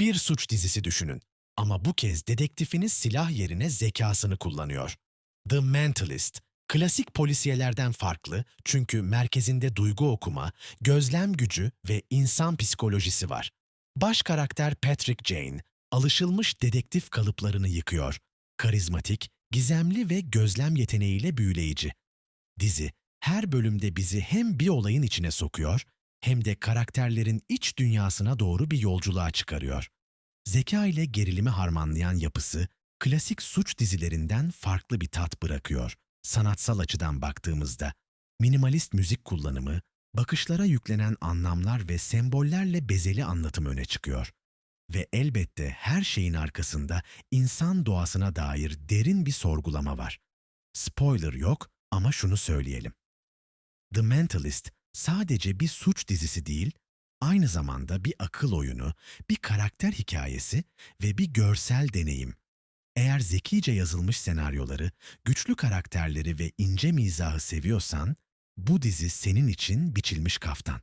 Bir suç dizisi düşünün. Ama bu kez dedektifiniz silah yerine zekasını kullanıyor. The Mentalist, klasik polisiyelerden farklı çünkü merkezinde duygu okuma, gözlem gücü ve insan psikolojisi var. Baş karakter Patrick Jane, alışılmış dedektif kalıplarını yıkıyor. Karizmatik, gizemli ve gözlem yeteneğiyle büyüleyici. Dizi, her bölümde bizi hem bir olayın içine sokuyor, hem de karakterlerin iç dünyasına doğru bir yolculuğa çıkarıyor. Zeka ile gerilimi harmanlayan yapısı, klasik suç dizilerinden farklı bir tat bırakıyor. Sanatsal açıdan baktığımızda, minimalist müzik kullanımı, bakışlara yüklenen anlamlar ve sembollerle bezeli anlatım öne çıkıyor. Ve elbette her şeyin arkasında insan doğasına dair derin bir sorgulama var. Spoiler yok ama şunu söyleyelim. The Mentalist sadece bir suç dizisi değil, aynı zamanda bir akıl oyunu, bir karakter hikayesi ve bir görsel deneyim. Eğer zekice yazılmış senaryoları, güçlü karakterleri ve ince mizahı seviyorsan, bu dizi senin için biçilmiş kaftan.